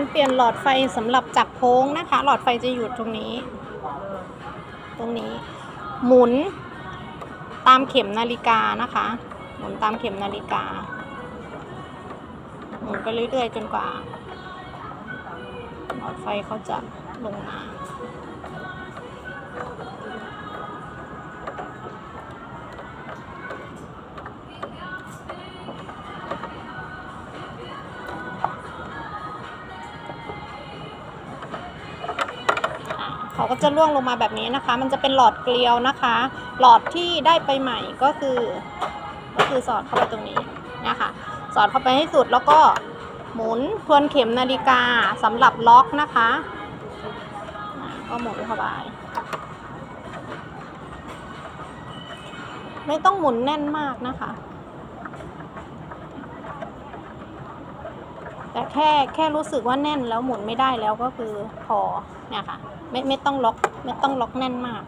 การเปลี่ยนหลอดไฟสำหรับจักโค้งนะคะ หลอดไฟจะอยู่ตรงนี้ ตรงนี้ หมุนตามเข็มนาฬิกานะคะ หมุนตามเข็มนาฬิกา หมุนไปเรื่อยๆจนกว่า หลอดไฟเขาจะลงมา เขาก็จะล่วงลงมาแบบนี้นะคะ มันจะเป็นหลอดเกลียวนะคะ หลอดที่ได้ไปใหม่ก็คือ ก็คือสอดเข้าไปตรงนี้นะคะสอดเข้าไปให้สุดแล้วก็หมุนทวนเข็มนาฬิกาสำหรับล็อกนะคะ ก็หมุนเข้าไปไม่ต้องหมุนแน่นมากนะคะ แต่แค่แค่รู้สึกว่าแน่นแล้วหมุนไม่ได้แล้วก็คือพอเนี่ยค่ะไม่ไม่ต้องล็อกไม่ต้องล็อกแน่นมาก